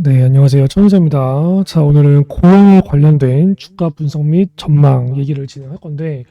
네, 안녕하세요. 천우재입니다. 자, 오늘은 고용에 관련된 주가 분석 및 전망 얘기를 진행할 건데,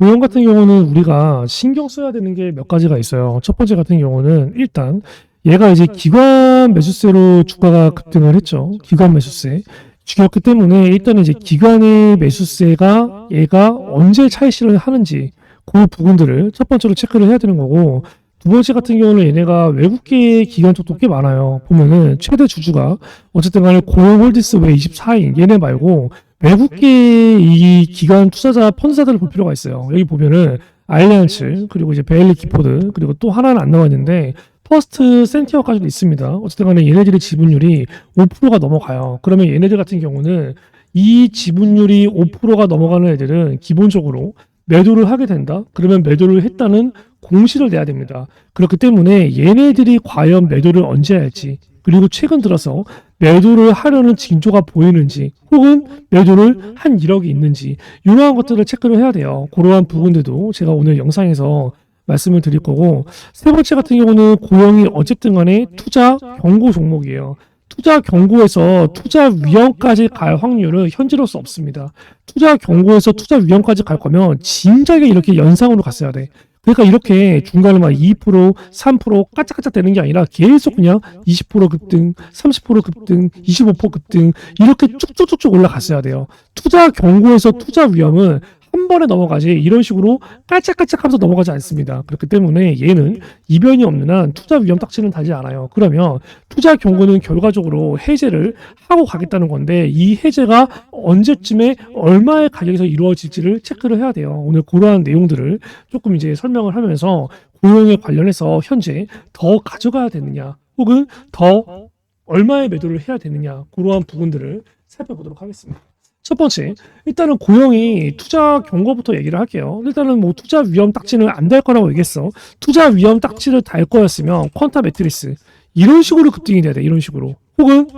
고용 같은 경우는 우리가 신경 써야 되는 게 몇 가지가 있어요. 첫 번째 같은 경우는 일단 얘가 이제 기관 매수세로 주가가 급등을 했죠. 기관 매수세. 주였기 때문에 일단 이제 기관의 매수세가 얘가 언제 차익실을 하는지 그 부분들을 첫 번째로 체크를 해야 되는 거고, 두 번째 같은 경우는 얘네가 외국계 기관 쪽도 꽤 많아요. 보면은 최대 주주가 어쨌든 간에 고용홀디스 외 24인 얘네 말고 외국계 이 기관 투자자 펀드사들을 볼 필요가 있어요. 여기 보면은 알리안츠 그리고 이제 베일리 기포드 그리고 또 하나는 안 나와 있는데 퍼스트 센티어까지도 있습니다. 어쨌든 간에 얘네들의 지분율이 5%가 넘어가요. 그러면 얘네들 같은 경우는 이 지분율이 5%가 넘어가는 애들은 기본적으로 매도를 하게 된다. 그러면 매도를 했다는 공시를 내야 됩니다. 그렇기 때문에 얘네들이 과연 매도를 언제 할지 그리고 최근 들어서 매도를 하려는 징조가 보이는지 혹은 매도를 한 이력이 있는지 이러한 것들을 체크를 해야 돼요. 그러한 부분들도 제가 오늘 영상에서 말씀을 드릴 거고 세 번째 같은 경우는 고용이 어쨌든 간에 투자 경고 종목이에요. 투자 경고에서 투자 위험까지 갈 확률은 현재로서 없습니다. 투자 경고에서 투자 위험까지 갈 거면 진작에 이렇게 연상으로 갔어야 돼. 그러니까 이렇게 중간에 막 2%, 3% 까짝까짝 되는 게 아니라 계속 그냥 20% 급등, 30% 급등, 25% 급등 이렇게 쭉쭉쭉쭉 올라갔어야 돼요. 투자 경고에서 투자 위험은 한 번에 넘어가지 이런 식으로 깔짝깔짝 하면서 넘어가지 않습니다. 그렇기 때문에 얘는 이변이 없는 한 투자 위험 딱지는 달지 않아요. 그러면 투자 경고는 결과적으로 해제를 하고 가겠다는 건데 이 해제가 언제쯤에 얼마의 가격에서 이루어질지를 체크를 해야 돼요. 오늘 그러한 내용들을 조금 이제 설명을 하면서 고용에 관련해서 현재 더 가져가야 되느냐 혹은 더 얼마의 매도를 해야 되느냐 그러한 부분들을 살펴보도록 하겠습니다. 첫 번째, 일단은 고용이 투자 경고부터 얘기를 할게요. 일단은 뭐 투자 위험 딱지는 안 달 거라고 얘기했어. 투자 위험 딱지를 달 거였으면 퀀타 매트리스 이런 식으로 급등이 돼야 돼. 이런 식으로. 혹은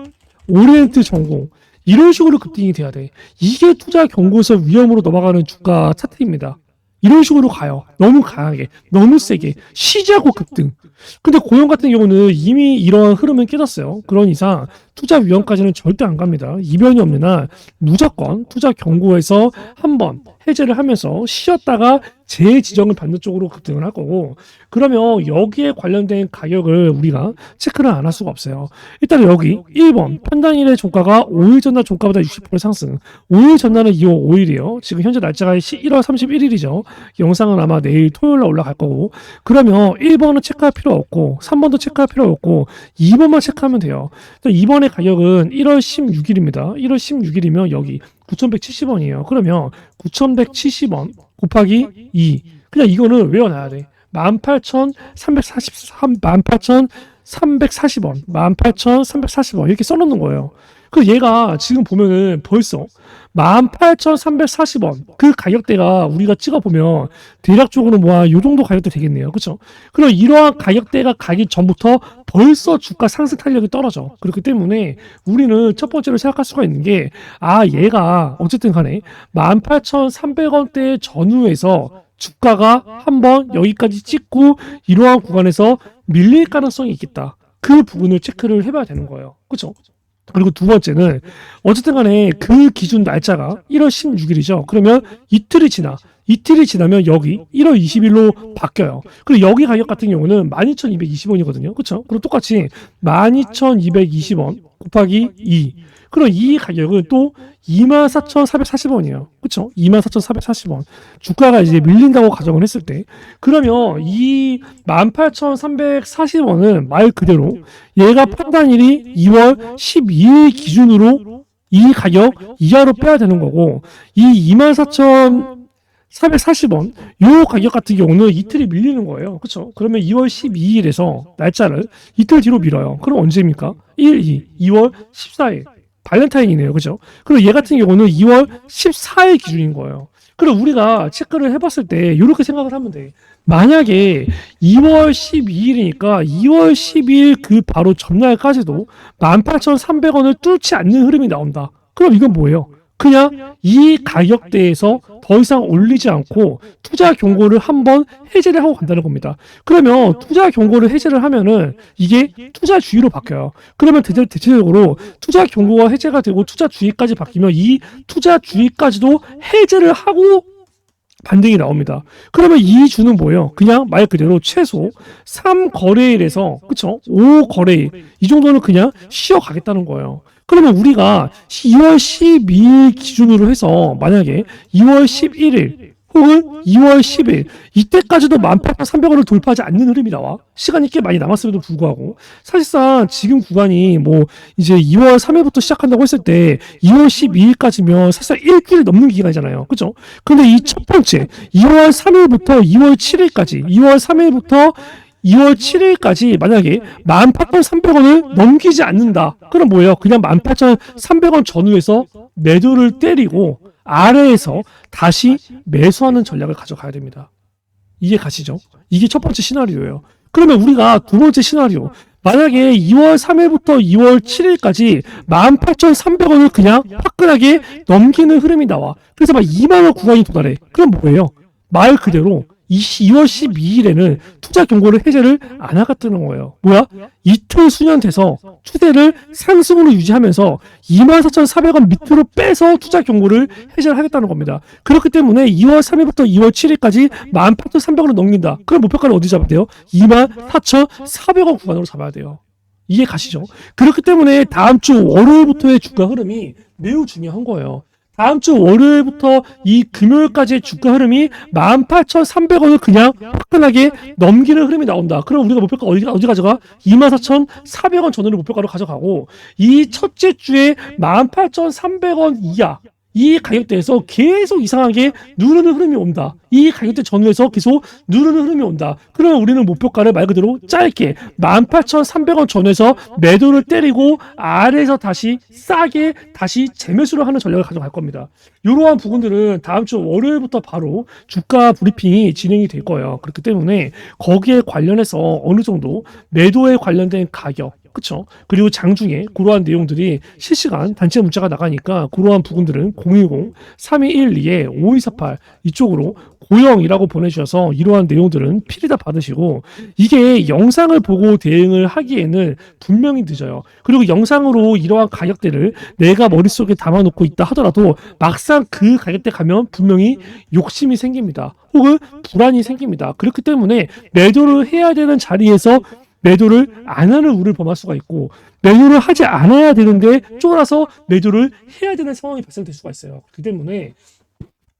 오리엔트 전공 이런 식으로 급등이 돼야 돼. 이게 투자 경고에서 위험으로 넘어가는 주가 차트입니다. 이런 식으로 가요. 너무 강하게, 너무 세게, 쉬지 않고 급등. 근데 고용 같은 경우는 이미 이러한 흐름은 깨졌어요. 그런 이상 투자 위험까지는 절대 안 갑니다. 이변이 한 무조건 투자 경고에서 한번 해제를 하면서 쉬었다가 재지정을 받는 쪽으로 급등을 할 거고 그러면 여기에 관련된 가격을 우리가 체크를 안 할 수가 없어요. 일단 여기 1번 판단일의 종가가 5일 전날 종가보다 60% 상승 5일 전날은 2월 5일이에요. 지금 현재 날짜가 1월 31일이죠. 영상은 아마 내일 토요일 날 올라갈 거고 그러면 1번은 체크할 필요 없고 3번도 체크할 필요 없고 2번만 체크하면 돼요. 2번의 가격은 1월 16일입니다. 1월 16일이면 여기 9,170원이에요. 그러면 9,170원 곱하기 2. 그냥 이거는 외워놔야 돼. 18,343, 18,340원, 18,340원 이렇게 써놓는 거예요. 그 얘가 지금 보면은 벌써 18,340원 그 가격대가 우리가 찍어보면 대략적으로 뭐요 정도 가격대 되겠네요. 그렇죠? 그럼 이러한 가격대가 가기 전부터 벌써 주가 상승 탄력이 떨어져. 그렇기 때문에 우리는 첫 번째로 생각할 수가 있는 게 아 얘가 어쨌든 간에 18,300원대 전후에서 주가가 한번 여기까지 찍고 이러한 구간에서 밀릴 가능성이 있겠다. 그 부분을 체크를 해봐야 되는 거예요. 그렇죠? 그리고 두 번째는 어쨌든 간에 그 기준 날짜가 1월 16일이죠. 그러면 이틀이 지나 이틀이 지나면 여기 1월 20일로 바뀌어요. 그리고 여기 가격 같은 경우는 12,220원이거든요. 그렇죠? 그리고 똑같이 12,220원 곱하기 2. 그럼 이 가격은 또 24,440원이에요. 그렇죠? 24,440원. 주가가 이제 밀린다고 가정을 했을 때 그러면 이 18,340원은 말 그대로 얘가 판단일이 2월 12일 기준으로 이 가격 이하로 빼야 되는 거고 이 24,000 440원 요 가격 같은 경우는 이틀이 밀리는 거예요. 그렇죠? 그러면 2월 12일에서 날짜를 이틀 뒤로 밀어요. 그럼 언제입니까? 1, 2, 2월 14일. 발렌타인이네요. 그죠? 그리고 얘 같은 경우는 2월 14일 기준인 거예요. 그럼 우리가 체크를 해봤을 때 이렇게 생각을 하면 돼. 만약에 2월 12일이니까 2월 12일 그 바로 전날까지도 18,300원을 뚫지 않는 흐름이 나온다. 그럼 이건 뭐예요? 그냥 이 가격대에서 더 이상 올리지 않고 투자 경고를 한번 해제를 하고 간다는 겁니다. 그러면 투자 경고를 해제를 하면은 이게 투자 주의로 바뀌어요. 그러면 대체, 대체적으로 투자 경고가 해제가 되고 투자 주의까지 바뀌면 이 투자 주의까지도 해제를 하고 반등이 나옵니다. 그러면 이 주는 뭐예요? 그냥 말 그대로 최소 3거래일에서 그쵸? 5거래일 이 정도는 그냥 쉬어가겠다는 거예요. 그러면 우리가 2월 12일 기준으로 해서 만약에 2월 11일 혹은 2월 10일 이때까지도 18,300원을 돌파하지 않는 흐름이 나와. 시간이 꽤 많이 남았음에도 불구하고. 사실상 지금 구간이 뭐 이제 2월 3일부터 시작한다고 했을 때 2월 12일까지면 사실상 일주일 넘는 기간이잖아요. 그죠? 근데 이 첫 번째 2월 3일부터 2월 7일까지 2월 3일부터 2월 7일까지 만약에 18,300원을 넘기지 않는다. 그럼 뭐예요? 그냥 18,300원 전후에서 매도를 때리고 아래에서 다시 매수하는 전략을 가져가야 됩니다. 이게 가시죠? 이게 첫 번째 시나리오예요. 그러면 우리가 두 번째 시나리오. 만약에 2월 3일부터 2월 7일까지 18,300원을 그냥 화끈하게 넘기는 흐름이 나와. 그래서 막 2만원 구간이 도달해. 그럼 뭐예요? 말 그대로 2월 12일에는 투자 경고를 해제를 안 하겠다는 거예요. 뭐야? 이틀 수년 돼서 추세를 상승으로 유지하면서 24,400원 밑으로 빼서 투자 경고를 해제를 하겠다는 겁니다. 그렇기 때문에 2월 3일부터 2월 7일까지 18,300원을 넘긴다. 그럼 목표가를 어디 잡아야 돼요? 24,400원 구간으로 잡아야 돼요. 이해 가시죠? 그렇기 때문에 다음 주 월요일부터의 주가 흐름이 매우 중요한 거예요. 다음 주 월요일부터 이 금요일까지의 주가 흐름이 18,300원을 그냥 화끈하게 넘기는 흐름이 나온다. 그럼 우리가 목표가 어디, 어디 가져가? 24,400원 전후를 목표가로 가져가고 이 첫째 주에 18,300원 이하 이 가격대에서 계속 이상하게 누르는 흐름이 온다. 이 가격대 전후에서 계속 누르는 흐름이 온다. 그러면 우리는 목표가를 말 그대로 짧게 18,300원 전후에서 매도를 때리고 아래에서 다시 싸게 다시 재매수를 하는 전략을 가져갈 겁니다. 이러한 부분들은 다음 주 월요일부터 바로 주가 브리핑이 진행이 될 거예요. 그렇기 때문에 거기에 관련해서 어느 정도 매도에 관련된 가격 그쵸? 그리고 장중에 그러한 내용들이 실시간 단체 문자가 나가니까 그러한 부분들은 010-3212-5248 이쪽으로 고영이라고 보내주셔서 이러한 내용들은 필히 다 받으시고 이게 영상을 보고 대응을 하기에는 분명히 늦어요. 그리고 영상으로 이러한 가격대를 내가 머릿속에 담아놓고 있다 하더라도 막상 그 가격대 가면 분명히 욕심이 생깁니다. 혹은 불안이 생깁니다. 그렇기 때문에 매도를 해야 되는 자리에서 매도를 안 하는 우를 범할 수가 있고 매도를 하지 않아야 되는데 쫄아서 매도를 해야 되는 상황이 발생될 수가 있어요. 그 때문에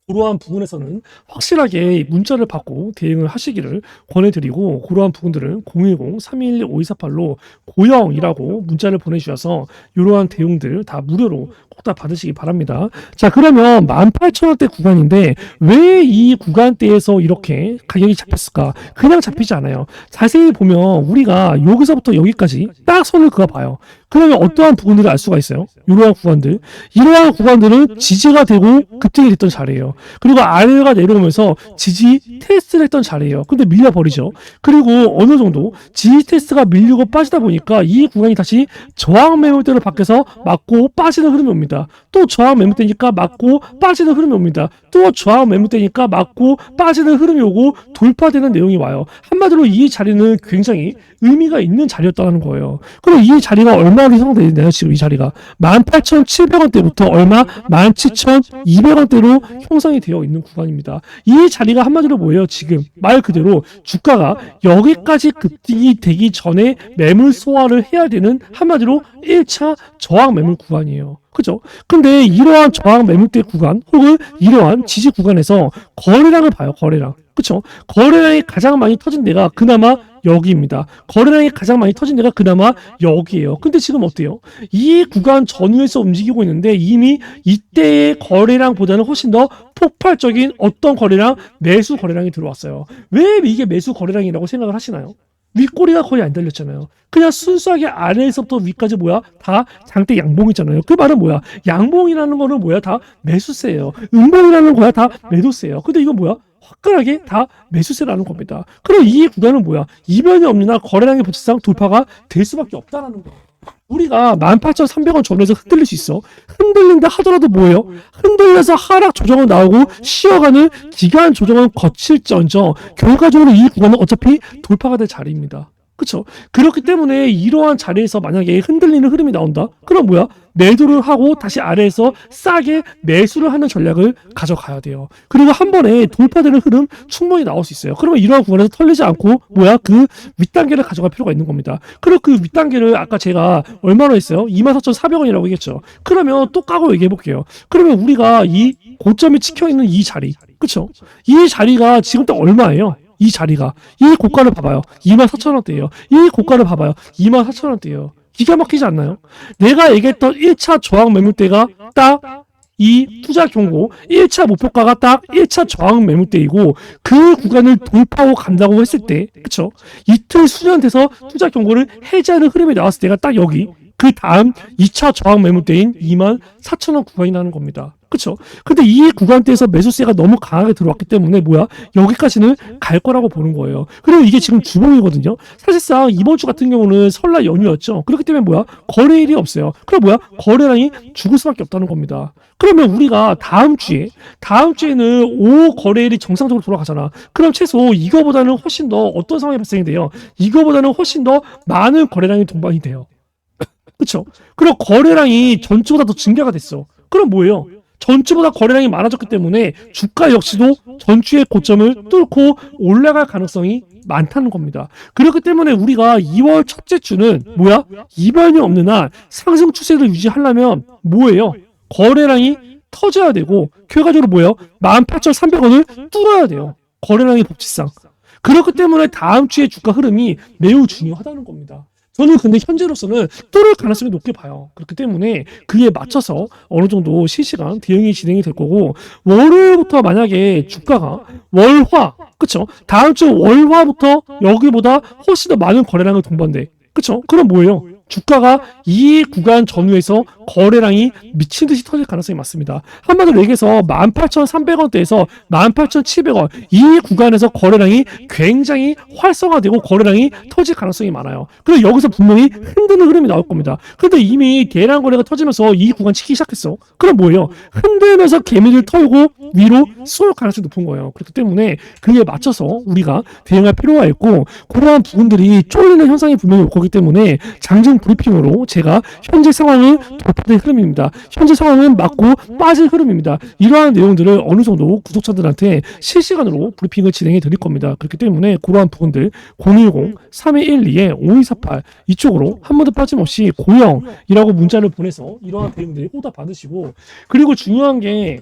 그러한 부분에서는 확실하게 문자를 받고 대응을 하시기를 권해드리고 그러한 부분들은 010-321-5248로 고영이라고 문자를 보내주셔서 이러한 대응들 다 무료로 꼭 다 받으시기 바랍니다. 자 그러면 18,000원대 구간인데 왜 이 구간대에서 이렇게 가격이 잡혔을까? 그냥 잡히지 않아요. 자세히 보면 우리가 여기서부터 여기까지 딱 선을 그어봐요. 그러면 어떠한 부분들을 알 수가 있어요? 이러한 구간들. 이러한 구간들은 지지가 되고 급등이 됐던 자리예요. 그리고 아래가 내려오면서 지지 테스트를 했던 자리예요. 근데 밀려버리죠. 그리고 어느 정도 지지 테스트가 밀리고 빠지다 보니까 이 구간이 다시 저항 매물대로 바뀌어서 맞고 빠지는 흐름이 옵니다. 또 저항 매물대니까 맞고 빠지는 흐름이 옵니다. 또 저항 매물대니까 맞고 빠지는 흐름이 오고 돌파되는 내용이 와요. 한마디로 이 자리는 굉장히 의미가 있는 자리였다는 거예요. 그럼 이 자리가 얼마 나 형성되나요? 지금 이 자리가 18,700원대부터 얼마 17,200원대로 형성이 되어 있는 구간입니다. 이 자리가 한마디로 뭐예요? 지금 말 그대로 주가가 여기까지 급등이 되기 전에 매물 소화를 해야 되는 한마디로 1차 저항 매물 구간이에요. 그죠? 근데 이러한 저항 매물대 구간 혹은 이러한 지지 구간에서 거래량을 봐요. 거래량. 그쵸? 거래량이 가장 많이 터진 데가 그나마 여기입니다. 거래량이 가장 많이 터진 데가 그나마 여기예요. 근데 지금 어때요? 이 구간 전후에서 움직이고 있는데 이미 이때의 거래량보다는 훨씬 더 폭발적인 어떤 거래량, 매수 거래량이 들어왔어요. 왜 이게 매수 거래량이라고 생각을 하시나요? 윗꼬리가 거의 안 달렸잖아요. 그냥 순수하게 아래에서부터 위까지 뭐야? 다 장대 양봉이잖아요. 그 말은 뭐야? 양봉이라는 거는 뭐야? 다 매수세예요. 음봉이라는 거야? 다 매도세예요. 근데 이건 뭐야? 화끈하게 다 매수세라는 겁니다. 그럼 이 구간은 뭐야? 이변이 없느나 거래량의 부채상 돌파가 될 수밖에 없다라는 거예요. 우리가 18,300원 전후에서 흔들릴 수 있어. 흔들린다 하더라도 뭐예요? 흔들려서 하락 조정은 나오고 쉬어가는 기간 조정은 거칠전저 결과적으로 이 구간은 어차피 돌파가 될 자리입니다. 그쵸? 그렇기 때문에 이러한 자리에서 만약에 흔들리는 흐름이 나온다? 그럼 뭐야? 매도를 하고 다시 아래에서 싸게 매수를 하는 전략을 가져가야 돼요. 그리고 한 번에 돌파되는 흐름 충분히 나올 수 있어요. 그러면 이러한 구간에서 털리지 않고 뭐야? 그 윗단계를 가져갈 필요가 있는 겁니다. 그리고 그 윗단계를 아까 제가 얼마나 했어요? 24,400원이라고 얘기했죠. 그러면 또 까고 얘기해 볼게요. 그러면 우리가 이 고점이 찍혀 있는 이 자리, 그쵸? 이 자리가 지금 딱 얼마예요? 이 자리가 이 고가를 봐봐요. 24,000원대예요. 이 고가를 봐봐요. 24,000원대예요. 기가 막히지 않나요? 내가 얘기했던 1차 저항 매물대가 딱 이 투자 경고 1차 목표가가 딱 1차 저항 매물대이고 그 구간을 돌파하고 간다고 했을 때 그쵸? 이틀 수련돼서 투자 경고를 해제하는 흐름이 나왔을 때가 딱 여기 그 다음 2차 저항 매물대인 2만 4천 원 구간이 나는 겁니다. 그쵸? 근데 이 구간대에서 매수세가 너무 강하게 들어왔기 때문에 뭐야? 여기까지는 갈 거라고 보는 거예요. 그리고 이게 지금 주봉이거든요. 사실상 이번 주 같은 경우는 설날 연휴였죠. 그렇기 때문에 뭐야? 거래일이 없어요. 그럼 뭐야? 거래량이 죽을 수밖에 없다는 겁니다. 그러면 우리가 다음 주에 다음 주에는 5 거래일이 정상적으로 돌아가잖아. 그럼 최소 이거보다는 훨씬 더 어떤 상황이 발생이 돼요? 이거보다는 훨씬 더 많은 거래량이 동반이 돼요. 그쵸? 그리고 거래량이 전주보다 더 증가가 됐어. 그럼 뭐예요? 전주보다 거래량이 많아졌기 때문에 주가 역시도 전주의 고점을 뚫고 올라갈 가능성이 많다는 겁니다. 그렇기 때문에 우리가 2월 첫째 주는 뭐야? 이변이 없는 한 상승 추세를 유지하려면 뭐예요? 거래량이 터져야 되고 결과적으로 뭐예요? 18,300원을 뚫어야 돼요. 거래량의 법칙상. 그렇기 때문에 다음 주의 주가 흐름이 매우 중요하다는 겁니다. 저는 근데 현재로서는 뚫을 가능성이 높게 봐요. 그렇기 때문에 그에 맞춰서 어느 정도 실시간 대응이 진행이 될 거고 월요일부터 만약에 주가가 월화 그쵸? 다음 주 월화부터 여기보다 훨씬 더 많은 거래량을 동반돼. 그쵸? 그럼 뭐예요? 주가가 이 구간 전후에서 거래량이 미친 듯이 터질 가능성이 많습니다. 한마디로 얘기해서 18,300원대에서 18,700원 이 구간에서 거래량이 굉장히 활성화되고 거래량이 터질 가능성이 많아요. 그리고 여기서 분명히 흔드는 흐름이 나올 겁니다. 근데 이미 대량 거래가 터지면서 이 구간 치기 시작했어. 그럼 뭐예요? 흔들면서 개미를 털고 위로 쏠 가능성이 높은 거예요. 그렇기 때문에 그에 맞춰서 우리가 대응할 필요가 있고 그러한 부분들이 쫄리는 현상이 분명히 올 거기 때문에 장중 브리핑으로 제가 현재 상황은 돌파된 흐름입니다. 현재 상황은 맞고 빠진 흐름입니다. 이러한 내용들을 어느 정도 구독자들한테 실시간으로 브리핑을 진행해 드릴 겁니다. 그렇기 때문에 그러한 부분들 010-3212-5248 이쪽으로 한 번도 빠짐없이 고영이라고 문자를 보내서 이러한 대응들 오다 받으시고 그리고 중요한 게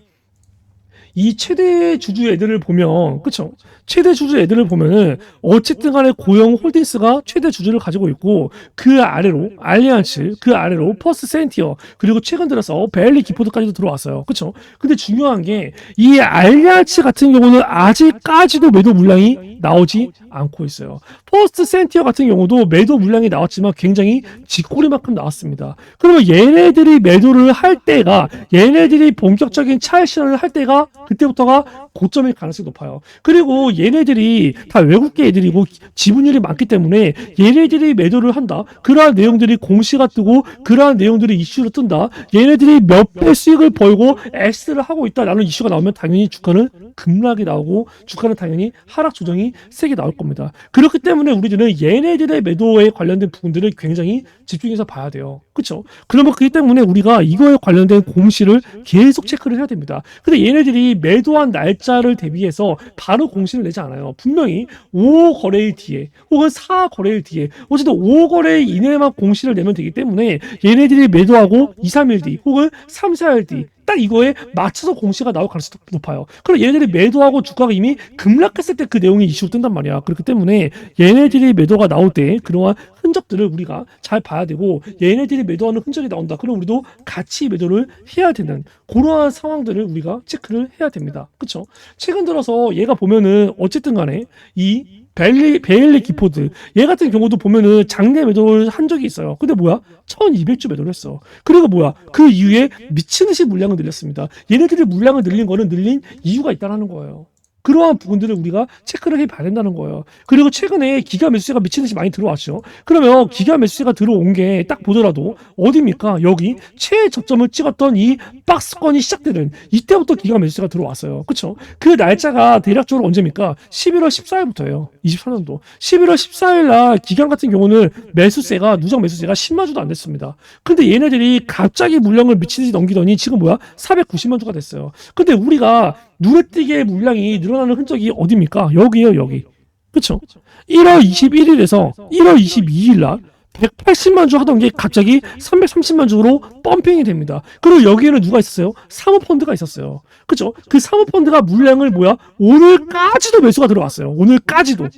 이 최대 주주 애들을 보면 그쵸? 최대 주주 애들을 보면은 어쨌든 간에 고영 홀딩스가 최대 주주를 가지고 있고 그 아래로 알리안츠 그 아래로 퍼스트 센티어 그리고 최근 들어서 벨리 기포드까지도 들어왔어요. 그쵸? 근데 중요한 게 이 알리안츠 같은 경우는 아직까지도 매도 물량이 나오지 않고 있어요 퍼스트 센티어 같은 경우도 매도 물량이 나왔지만 굉장히 쥐꼬리만큼 나왔습니다 그러면 얘네들이 매도를 할 때가 얘네들이 본격적인 차익 실현을 할 때가 그때부터가 고점일 가능성이 높아요. 그리고 얘네들이 다 외국계 애들이고 지분율이 많기 때문에 얘네들이 매도를 한다. 그러한 내용들이 공시가 뜨고 그러한 내용들이 이슈로 뜬다. 얘네들이 몇 배 수익을 벌고 X를 하고 있다라는 이슈가 나오면 당연히 주가는 급락이 나오고 주가는 당연히 하락 조정이 세게 나올 겁니다. 그렇기 때문에 우리들은 얘네들의 매도에 관련된 부분들을 굉장히 집중해서 봐야 돼요. 그렇죠? 그러면 그렇기 때문에 우리가 이거에 관련된 공시를 계속 체크를 해야 됩니다. 근데 얘네들이 매도한 날짜를 대비해서 바로 공시를 내지 않아요. 분명히 5 거래일 뒤에 혹은 4 거래일 뒤에 어쨌든 5 거래일 이내만 공시를 내면 되기 때문에 얘네들이 매도하고 2, 3일 뒤 혹은 3, 4일 뒤 딱 이거에 맞춰서 공시가 나올 가능성이 높아요. 그럼 얘네들이 매도하고 주가가 이미 급락했을 때 그 내용이 이슈로 뜬단 말이야. 그렇기 때문에 얘네들이 매도가 나올 때 그러한 흔적들을 우리가 잘 봐야 되고 얘네들이 매도하는 흔적이 나온다. 그럼 우리도 같이 매도를 해야 되는 그러한 상황들을 우리가 체크를 해야 됩니다. 그렇죠? 최근 들어서 얘가 보면은 어쨌든 간에 이 벨리, 베일리 기포드 얘 같은 경우도 보면은 장내 매도를 한 적이 있어요. 근데 뭐야? 1200주 매도를 했어. 그리고 뭐야? 그 이후에 미친 듯이 물량을 늘렸습니다. 얘네들이 물량을 늘린 거는 늘린 이유가 있다라는 거예요. 그러한 부분들을 우리가 체크를 해 봐야 된다는 거예요. 그리고 최근에 기가 매수세가 미친 듯이 많이 들어왔죠. 그러면 기가 매수세가 들어온 게 딱 보더라도 어디입니까? 여기 최저점을 찍었던 이 박스권이 시작되는 이때부터 기가 매수세가 들어왔어요. 그렇죠? 그 날짜가 대략적으로 언제입니까? 11월 14일부터예요. 24년도. 11월 14일 날 기간 같은 경우는 매수세가 누적 매수세가 10만 주도 안 됐습니다. 근데 얘네들이 갑자기 물량을 미친 듯이 넘기더니 지금 뭐야? 490만 주가 됐어요. 근데 우리가 눈에 띄게 물량이 늘어나는 흔적이 어디입니까? 여기에요, 여기. 그쵸? 1월 21일에서 1월 22일 날 180만 주 하던 게 갑자기 330만 주로 펌핑이 됩니다. 그리고 여기에는 누가 있었어요? 사모펀드가 있었어요. 그쵸? 그 사모펀드가 물량을 뭐야? 오늘까지도 매수가 들어왔어요. 오늘까지도.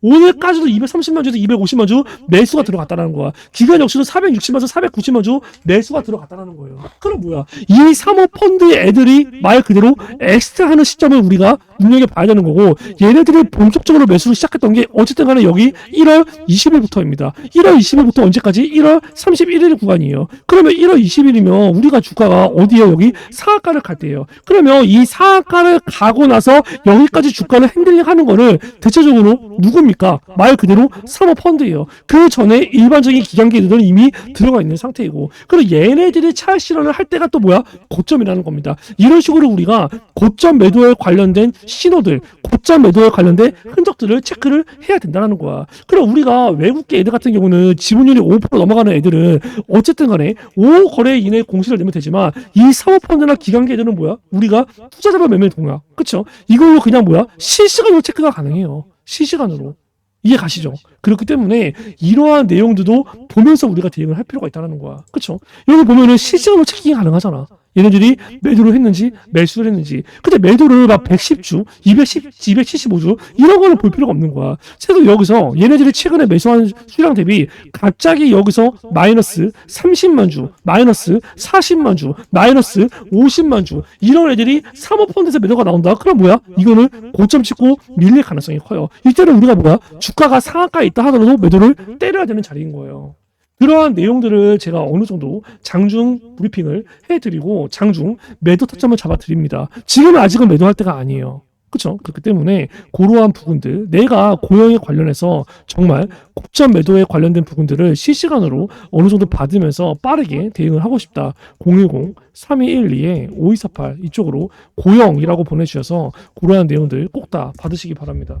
오늘까지도 230만 주에서 250만 주 매수가 들어갔다는 거야. 기간 역시도 460만 주, 490만 주 매수가 들어갔다는 거예요. 그럼 뭐야? 이 사모 펀드의 애들이 말 그대로 엑스트라 하는 시점을 우리가 눈여겨봐야 되는 거고 얘네들이 본격적으로 매수를 시작했던 게 어쨌든 간에 여기 1월 20일부터입니다. 1월 20일부터 언제까지? 1월 31일 구간이에요. 그러면 1월 20일이면 우리가 주가가 어디에요? 여기 상한가를 갈 때예요. 그러면 이 상한가를 가고 나서 여기까지 주가를 핸들링 하는 거를 대체적으로 누굽니까? 말 그대로 사모펀드예요. 그 전에 일반적인 기관계들은 이미 들어가 있는 상태이고 그리고 얘네들이 차익 실현을 할 때가 또 뭐야? 고점이라는 겁니다. 이런 식으로 우리가 고점 매도에 관련된 신호들, 고점 매도에 관련된 흔적들을 체크를 해야 된다는 거야. 그럼 우리가 외국계 애들 같은 경우는 지분율이 5% 넘어가는 애들은 어쨌든 간에 5 거래 이내 공시를 내면 되지만 이 사모펀드나 기관계 애들은 뭐야? 우리가 투자자별 매매 동향. 그쵸? 이걸로 그냥 뭐야? 실시간으로 체크가 가능해요. 실시간으로. 이해 가시죠? 그렇기 때문에 이러한 내용들도 보면서 우리가 대응을 할 필요가 있다는 거야. 그쵸? 여기 보면은 실시간으로 체킹이 가능하잖아. 얘네들이 매도를 했는지 매수를 했는지. 근데 매도를 막 110주, 210, 275주 이런 거는 볼 필요가 없는 거야. 그래서 여기서 얘네들이 최근에 매수한 수량 대비 갑자기 여기서 마이너스 30만 주, 마이너스 40만 주, 마이너스 50만 주 이런 애들이 사모펀드에서 매도가 나온다. 그럼 뭐야? 이거는 고점 찍고 밀릴 가능성이 커요. 이때는 우리가 뭐야? 주가가 상한가에 있다 하더라도 매도를 때려야 되는 자리인 거예요. 그러한 내용들을 제가 어느 정도 장중 브리핑을 해드리고 장중 매도 타점을 잡아드립니다. 지금은 아직은 매도할 때가 아니에요. 그렇죠? 그렇기 때문에 그러한 부분들 내가 고용에 관련해서 정말 고점 매도에 관련된 부분들을 실시간으로 어느 정도 받으면서 빠르게 대응을 하고 싶다. 010-3212에 5248 이쪽으로 고용이라고 보내주셔서 그러한 내용들 꼭 다 받으시기 바랍니다.